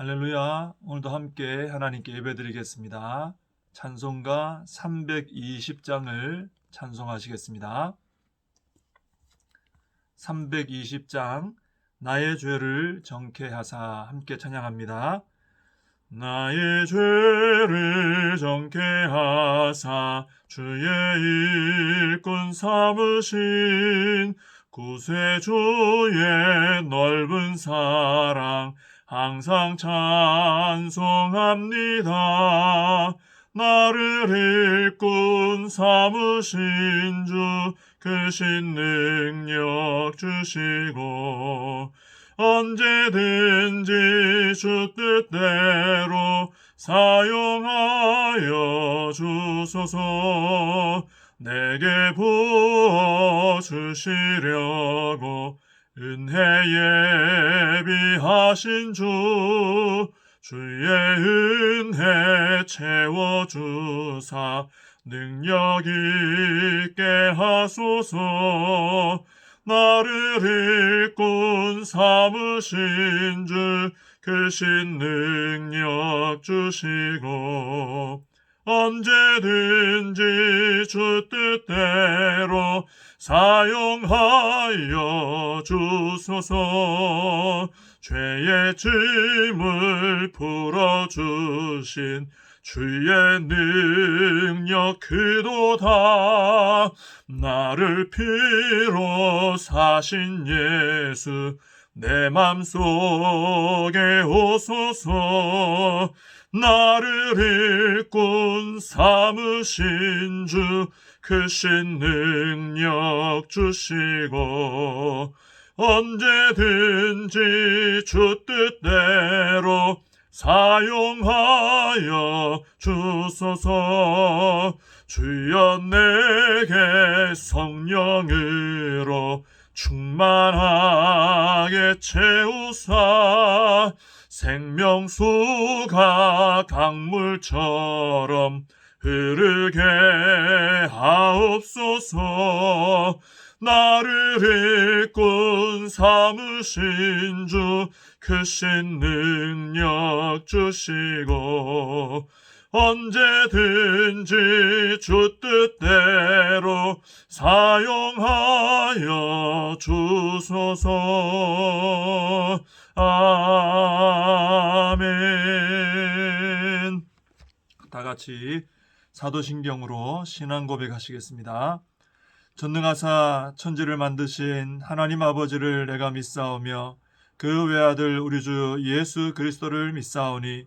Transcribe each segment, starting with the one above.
할렐루야. 오늘도 함께 하나님께 예배드리겠습니다. 찬송가 320장을 찬송하시겠습니다. 320장 나의 죄를 정케하사 함께 찬양합니다. 나의 죄를 정케하사 주의 일꾼 삼으신 구세주의 넓은 사랑 항상 찬송합니다. 나를 일꾼 삼으신 주 크신 능력 주시고 언제든지 주 뜻대로 사용하여 주소서 내게 부어 주시려고 은혜 예비하신 주 주의 은혜 채워주사 능력 있게 하소서. 나를 일꾼 삼으신 주 크신 능력 주시고 언제든지 주 뜻대로 사용하여 주소서. 죄의 짐을 풀어주신 주의 능력 그도다. 나를 피로 사신 예수 내 맘속에 오소서 나를 일꾼 삼으신 주 크신 능력 주시고 언제든지 주 뜻대로 사용하여 주소서. 주여 내게 성령으로 충만하게 채우사 생명수가 강물처럼 흐르게 하옵소서. 나를 일꾼 삼으신 주 크신 능력 주시고 언제든지 주 뜻대로 사용하여 주소서 아멘 다 같이 사도신경으로 신앙 고백하시겠습니다. 전능하사 천지를 만드신 하나님 아버지를 내가 믿사오며 그 외아들 우리 주 예수 그리스도를 믿사오니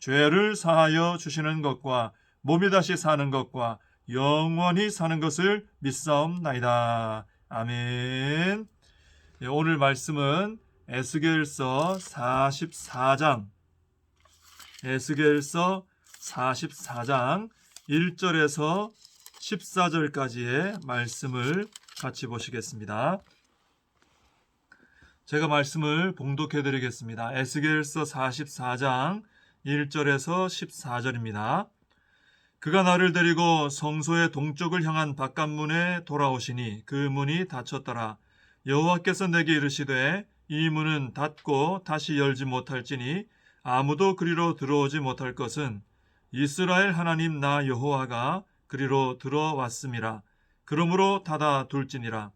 죄를 사하여 주시는 것과 몸이 다시 사는 것과 영원히 사는 것을 믿사옵나이다. 아멘. 예, 오늘 말씀은 에스겔서 44장 에스겔서 44장 1절에서 14절까지의 말씀을 같이 보시겠습니다. 제가 말씀을 봉독해 드리겠습니다. 에스겔서 44장 1절에서 14절입니다. 그가 나를 데리고 성소의 동쪽을 향한 바깥문에 돌아오시니 그 문이 닫혔더라. 여호와께서 내게 이르시되 이 문은 닫고 다시 열지 못할지니 아무도 그리로 들어오지 못할 것은 이스라엘 하나님 나 여호와가 그리로 들어왔음이라. 그러므로 닫아 둘지니라.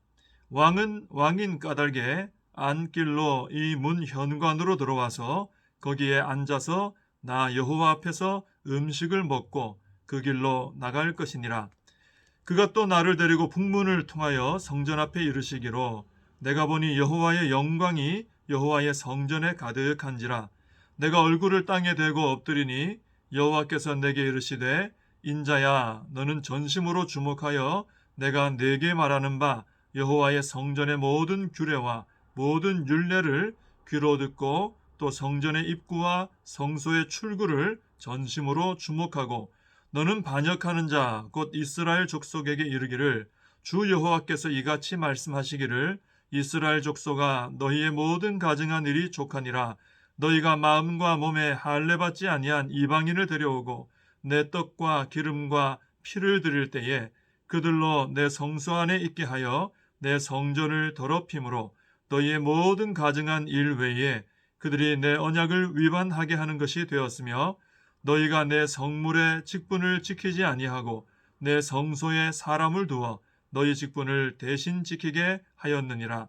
왕은 왕인 까닭에 안길로 이 문 현관으로 들어와서 거기에 앉아서 나 여호와 앞에서 음식을 먹고 그 길로 나갈 것이니라. 그가 또 나를 데리고 북문을 통하여 성전 앞에 이르시기로 내가 보니 여호와의 영광이 여호와의 성전에 가득한지라. 내가 얼굴을 땅에 대고 엎드리니 여호와께서 내게 이르시되 인자야 너는 전심으로 주목하여 내가 네게 말하는 바 여호와의 성전의 모든 규례와 모든 율례를 귀로 듣고 또 성전의 입구와 성소의 출구를 전심으로 주목하고 너는 반역하는 자 곧 이스라엘 족속에게 이르기를 주 여호와께서 이같이 말씀하시기를 이스라엘 족속아 너희의 모든 가증한 일이 족하니라. 너희가 마음과 몸에 할례 받지 아니한 이방인을 데려오고 내 떡과 기름과 피를 드릴 때에 그들로 내 성소 안에 있게 하여 내 성전을 더럽힘으로 너희의 모든 가증한 일 외에 그들이 내 언약을 위반하게 하는 것이 되었으며 너희가 내 성물의 직분을 지키지 아니하고 내 성소에 사람을 두어 너희 직분을 대신 지키게 하였느니라.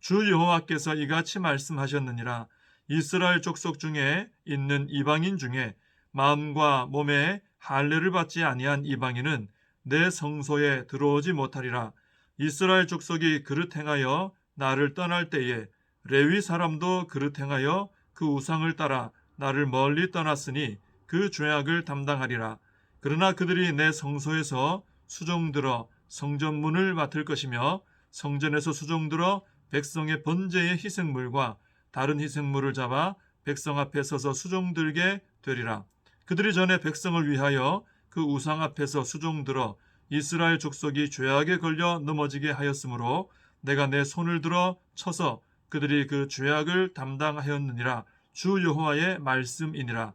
주 여호와께서 이같이 말씀하셨느니라. 이스라엘 족속 중에 있는 이방인 중에 마음과 몸에 할례를 받지 아니한 이방인은 내 성소에 들어오지 못하리라. 이스라엘 족속이 그릇 행하여 나를 떠날 때에 레위 사람도 그릇 행하여 그 우상을 따라 나를 멀리 떠났으니 그 죄악을 담당하리라. 그러나 그들이 내 성소에서 수종들어 성전문을 맡을 것이며 성전에서 수종들어 백성의 번제의 희생물과 다른 희생물을 잡아 백성 앞에 서서 수종들게 되리라. 그들이 전에 백성을 위하여 그 우상 앞에서 수종들어 이스라엘 족속이 죄악에 걸려 넘어지게 하였으므로 내가 내 손을 들어 쳐서 그들이 그 죄악을 담당하였느니라 주 여호와의 말씀이니라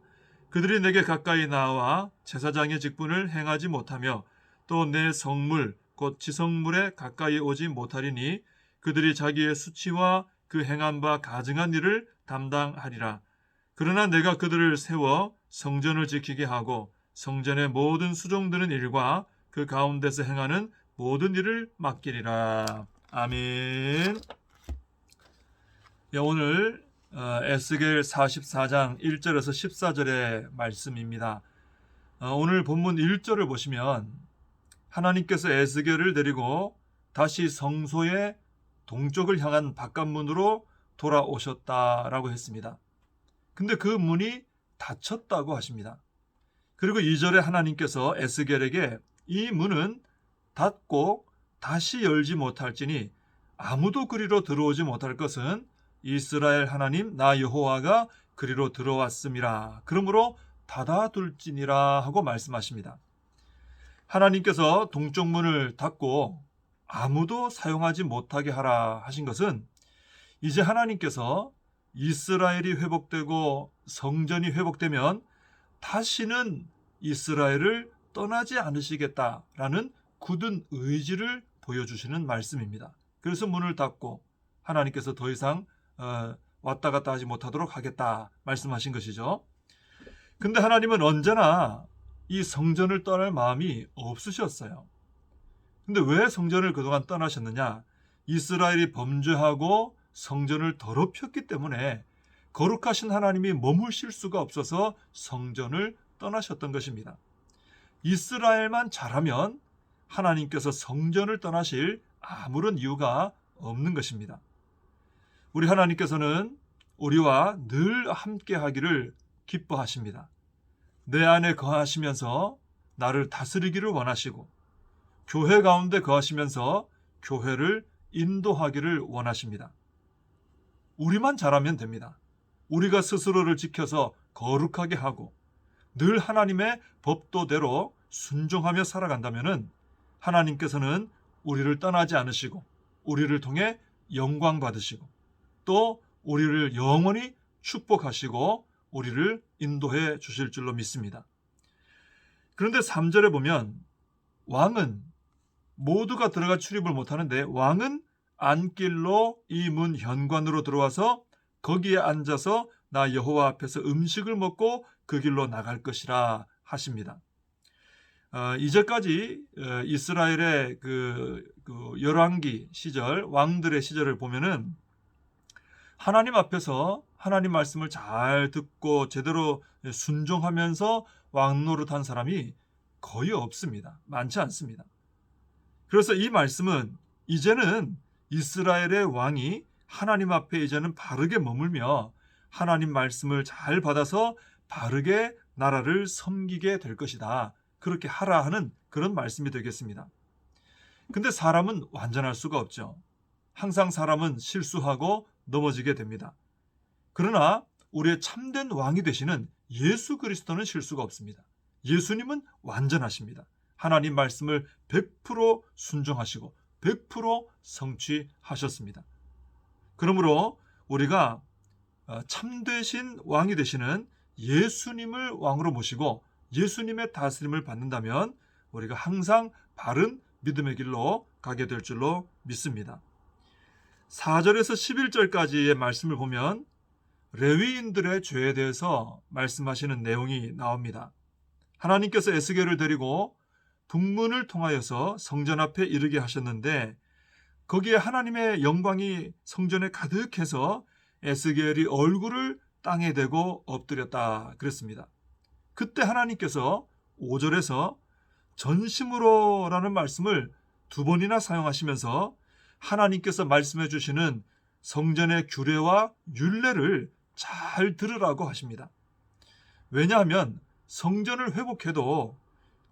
그들이 내게 가까이 나와 제사장의 직분을 행하지 못하며 또 내 성물 곧 지성물에 가까이 오지 못하리니 그들이 자기의 수치와 그 행한 바 가증한 일을 담당하리라 그러나 내가 그들을 세워 성전을 지키게 하고 성전의 모든 수종드는 일과 그 가운데서 행하는 모든 일을 맡기리라. 아멘. 예, 오늘 어, 에스겔 44장 1절에서 14절의 말씀입니다. 어, 오늘 본문 1절을 보시면 하나님께서 에스겔을 데리고 다시 성소의 동쪽을 향한 바깥문으로 돌아오셨다라고 했습니다. 근데 그 문이 닫혔다고 하십니다. 그리고 2절에 하나님께서 에스겔에게 이 문은 닫고 다시 열지 못할지니 아무도 그리로 들어오지 못할 것은 이스라엘 하나님 나 여호와가 그리로 들어왔음이라. 그러므로 닫아둘지니라 하고 말씀하십니다. 하나님께서 동쪽 문을 닫고 아무도 사용하지 못하게 하라 하신 것은 이제 하나님께서 이스라엘이 회복되고 성전이 회복되면 다시는 이스라엘을 떠나지 않으시겠다라는 굳은 의지를 보여주시는 말씀입니다. 그래서 문을 닫고 하나님께서 더 이상 어, 왔다 갔다 하지 못하도록 하겠다 말씀하신 것이죠. 근데 하나님은 언제나 이 성전을 떠날 마음이 없으셨어요. 근데 왜 성전을 그동안 떠나셨느냐? 이스라엘이 범죄하고 성전을 더럽혔기 때문에 거룩하신 하나님이 머무실 수가 없어서 성전을 떠나셨던 것입니다. 이스라엘만 잘하면 하나님께서 성전을 떠나실 아무런 이유가 없는 것입니다. 우리 하나님께서는 우리와 늘 함께 하기를 기뻐하십니다. 내 안에 거하시면서 나를 다스리기를 원하시고 교회 가운데 거하시면서 교회를 인도하기를 원하십니다. 우리만 잘하면 됩니다. 우리가 스스로를 지켜서 거룩하게 하고 늘 하나님의 법도대로 순종하며 살아간다면 하나님께서는 우리를 떠나지 않으시고 우리를 통해 영광 받으시고 또 우리를 영원히 축복하시고 우리를 인도해 주실 줄로 믿습니다. 그런데 3절에 보면 왕은 모두가 들어가 출입을 못하는데 왕은 안길로 이 문 현관으로 들어와서 거기에 앉아서 나 여호와 앞에서 음식을 먹고 그 길로 나갈 것이라 하십니다. 어, 이제까지 어, 이스라엘의 그, 그 열왕기 시절 왕들의 시절을 보면은 하나님 앞에서 하나님 말씀을 잘 듣고 제대로 순종하면서 왕 노릇한 사람이 거의 없습니다. 많지 않습니다. 그래서 이 말씀은 이제는 이스라엘의 왕이 하나님 앞에 이제는 바르게 머물며 하나님 말씀을 잘 받아서 바르게 나라를 섬기게 될 것이다. 그렇게 하라 하는 그런 말씀이 되겠습니다. 근데 사람은 완전할 수가 없죠. 항상 사람은 실수하고 넘어지게 됩니다. 그러나 우리의 참된 왕이 되시는 예수 그리스도는 실수가 없습니다. 예수님은 완전하십니다. 하나님 말씀을 100% 순종하시고 100% 성취하셨습니다. 그러므로 우리가 어, 참되신 왕이 되시는 예수님을 왕으로 모시고 예수님의 다스림을 받는다면 우리가 항상 바른 믿음의 길로 가게 될 줄로 믿습니다. 4절에서 11절까지의 말씀을 보면 레위인들의 죄에 대해서 말씀하시는 내용이 나옵니다. 하나님께서 에스겔을 데리고 북문을 통하여서 성전 앞에 이르게 하셨는데 거기에 하나님의 영광이 성전에 가득해서 에스겔이 얼굴을 땅에 대고 엎드렸다 그랬습니다. 그때 하나님께서 5절에서 전심으로라는 말씀을 두 번이나 사용하시면서 하나님께서 말씀해 주시는 성전의 규례와 율례를 잘 들으라고 하십니다. 왜냐하면 성전을 회복해도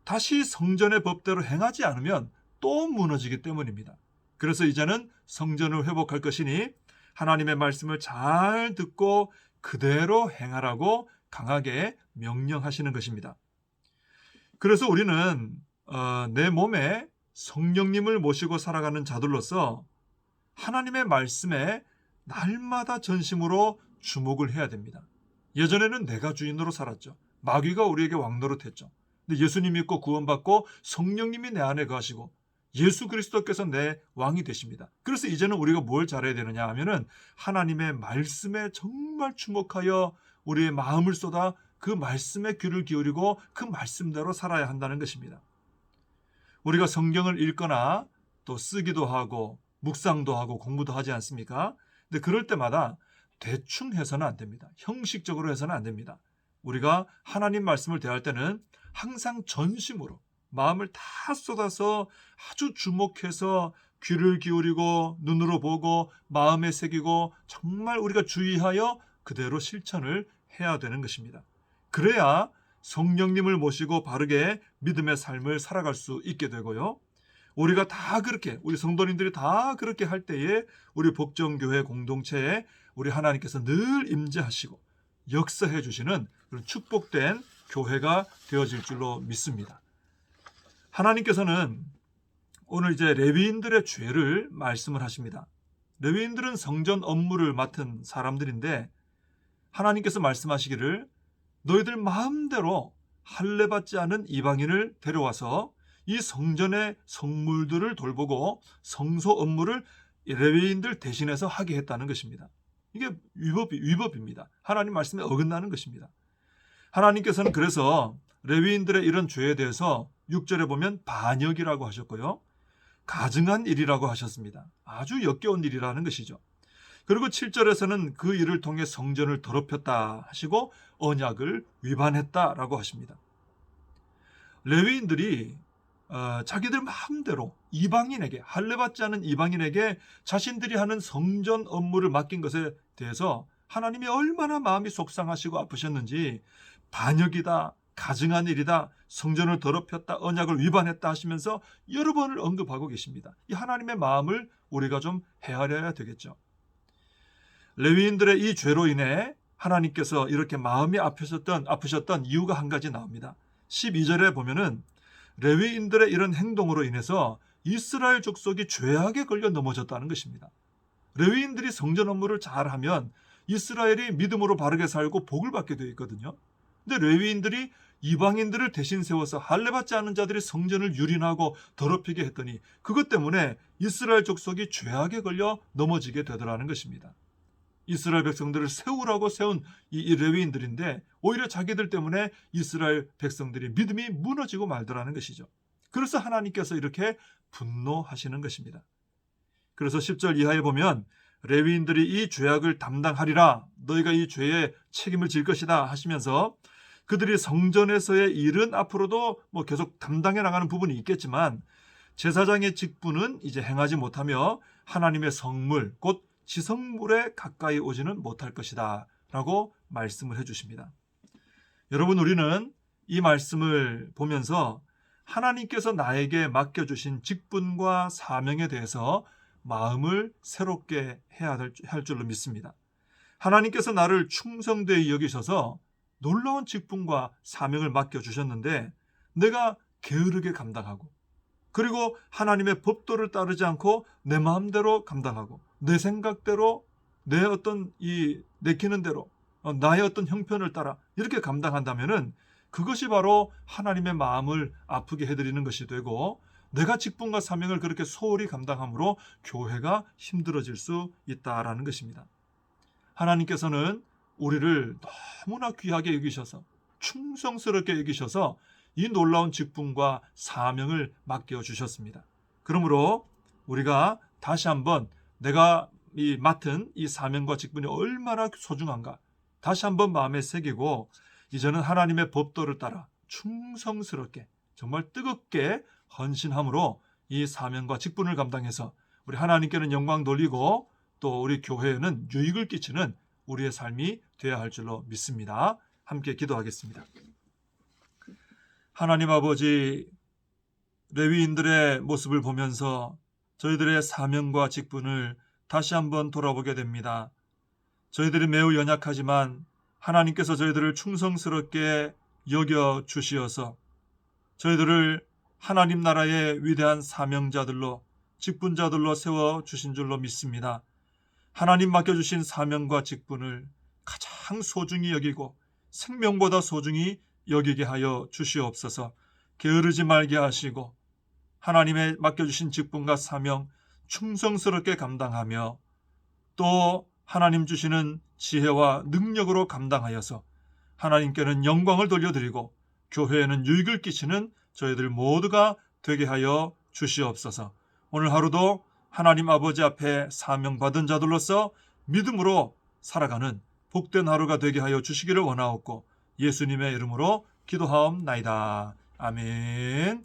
다시 성전의 법대로 행하지 않으면 또 무너지기 때문입니다. 그래서 이제는 성전을 회복할 것이니 하나님의 말씀을 잘 듣고 그대로 행하라고 강하게 명령하시는 것입니다. 그래서 우리는 어, 내 몸에 성령님을 모시고 살아가는 자들로서 하나님의 말씀에 날마다 전심으로 주목을 해야 됩니다. 예전에는 내가 주인으로 살았죠. 마귀가 우리에게 왕노릇했죠. 근데 예수님 믿고 구원받고 성령님이 내 안에 거하시고 예수 그리스도께서 내 왕이 되십니다. 그래서 이제는 우리가 뭘 잘해야 되느냐 하면은 하나님의 말씀에 정말 주목하여 우리의 마음을 쏟아 그 말씀에 귀를 기울이고 그 말씀대로 살아야 한다는 것입니다. 우리가 성경을 읽거나 또 쓰기도 하고 묵상도 하고 공부도 하지 않습니까? 근데 그럴 때마다 대충 해서는 안 됩니다. 형식적으로 해서는 안 됩니다. 우리가 하나님 말씀을 대할 때는 항상 전심으로 마음을 다 쏟아서 아주 주목해서 귀를 기울이고 눈으로 보고 마음에 새기고 정말 우리가 주의하여 그대로 실천을 해야 되는 것입니다. 그래야 성령님을 모시고 바르게 믿음의 삶을 살아갈 수 있게 되고요. 우리가 다 그렇게 우리 성도님들이 다 그렇게 할 때에 우리 복정교회 공동체에 우리 하나님께서 늘 임재하시고 역사해 주시는 그런 축복된 교회가 되어질 줄로 믿습니다. 하나님께서는 오늘 이제 레위인들의 죄를 말씀을 하십니다. 레위인들은 성전 업무를 맡은 사람들인데 하나님께서 말씀하시기를 너희들 마음대로 할례 받지 않은 이방인을 데려와서 이 성전의 성물들을 돌보고 성소 업무를 레위인들 대신해서 하게 했다는 것입니다. 이게 위법 위법입니다. 하나님 말씀에 어긋나는 것입니다. 하나님께서는 그래서 레위인들의 이런 죄에 대해서 6절에 보면 반역이라고 하셨고요. 가증한 일이라고 하셨습니다. 아주 역겨운 일이라는 것이죠. 그리고 7절에서는 그 일을 통해 성전을 더럽혔다 하시고 언약을 위반했다라고 하십니다. 레위인들이 어, 자기들 마음대로 이방인에게 할례받지 않은 이방인에게 자신들이 하는 성전 업무를 맡긴 것에 대해서 하나님이 얼마나 마음이 속상하시고 아프셨는지 반역이다, 가증한 일이다, 성전을 더럽혔다, 언약을 위반했다 하시면서 여러 번을 언급하고 계십니다. 이 하나님의 마음을 우리가 좀 헤아려야 되겠죠. 레위인들의 이 죄로 인해 하나님께서 이렇게 마음이 아프셨던 아프셨던 이유가 한 가지 나옵니다. 12절에 보면은 레위인들의 이런 행동으로 인해서 이스라엘 족속이 죄악에 걸려 넘어졌다는 것입니다. 레위인들이 성전 업무를 잘하면 이스라엘이 믿음으로 바르게 살고 복을 받게 되어 있거든요. 근데 레위인들이 이방인들을 대신 세워서 할례받지 않은 자들이 성전을 유린하고 더럽히게 했더니 그것 때문에 이스라엘 족속이 죄악에 걸려 넘어지게 되더라는 것입니다. 이스라엘 백성들을 세우라고 세운 이 레위인들인데 오히려 자기들 때문에 이스라엘 백성들이 믿음이 무너지고 말더라는 것이죠. 그래서 하나님께서 이렇게 분노하시는 것입니다. 그래서 10절 이하에 보면 레위인들이 이 죄악을 담당하리라 너희가 이 죄에 책임을 질 것이다 하시면서 그들이 성전에서의 일은 앞으로도 뭐 계속 담당해 나가는 부분이 있겠지만 제사장의 직분은 이제 행하지 못하며 하나님의 성물 곧 지성물에 가까이 오지는 못할 것이다. 라고 말씀을 해주십니다. 여러분, 우리는 이 말씀을 보면서 하나님께서 나에게 맡겨주신 직분과 사명에 대해서 마음을 새롭게 해야 할 줄로 믿습니다. 하나님께서 나를 충성되이 여기셔서 놀라운 직분과 사명을 맡겨 주셨는데 내가 게으르게 감당하고 그리고 하나님의 법도를 따르지 않고 내 마음대로 감당하고 내 생각대로 내 어떤 이 내키는 대로 어, 나의 어떤 형편을 따라 이렇게 감당한다면은 그것이 바로 하나님의 마음을 아프게 해드리는 것이 되고 내가 직분과 사명을 그렇게 소홀히 감당함으로 교회가 힘들어질 수 있다라는 것입니다. 하나님께서는 우리를 너무나 귀하게 여기셔서 충성스럽게 여기셔서 이 놀라운 직분과 사명을 맡겨 주셨습니다. 그러므로 우리가 다시 한번 내가 이 맡은 이 사명과 직분이 얼마나 소중한가 다시 한번 마음에 새기고 이제는 하나님의 법도를 따라 충성스럽게 정말 뜨겁게 헌신함으로 이 사명과 직분을 감당해서 우리 하나님께는 영광 돌리고 또 우리 교회에는 유익을 끼치는 우리의 삶이 되어야 할 줄로 믿습니다. 함께 기도하겠습니다. 하나님 아버지 레위인들의 모습을 보면서 저희들의 사명과 직분을 다시 한번 돌아보게 됩니다. 저희들이 매우 연약하지만 하나님께서 저희들을 충성스럽게 여겨 주시어서 저희들을 하나님 나라의 위대한 사명자들로 직분자들로 세워 주신 줄로 믿습니다. 하나님 맡겨 주신 사명과 직분을 가장 소중히 여기고 생명보다 소중히 여기게 하여 주시옵소서 게으르지 말게 하시고 하나님의 맡겨주신 직분과 사명 충성스럽게 감당하며 또 하나님 주시는 지혜와 능력으로 감당하여서 하나님께는 영광을 돌려드리고 교회에는 유익을 끼치는 저희들 모두가 되게 하여 주시옵소서. 오늘 하루도 하나님 아버지 앞에 사명받은 자들로서 믿음으로 살아가는 복된 하루가 되게 하여 주시기를 원하옵고 예수님의 이름으로 기도하옵나이다. 아멘.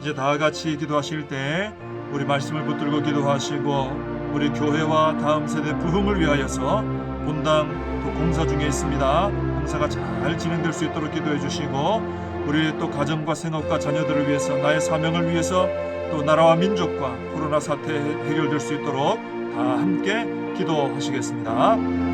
이제 다 같이 기도하실 때 우리 말씀을 붙들고 기도하시고 우리 교회와 다음 세대 부흥을 위하여서 본당 또 공사 중에 있습니다. 공사가 잘 진행될 수 있도록 기도해 주시고 우리 또 가정과 생업과 자녀들을 위해서 나의 사명을 위해서 또 나라와 민족과 코로나 사태 해결될 수 있도록 다 함께 기도하시겠습니다.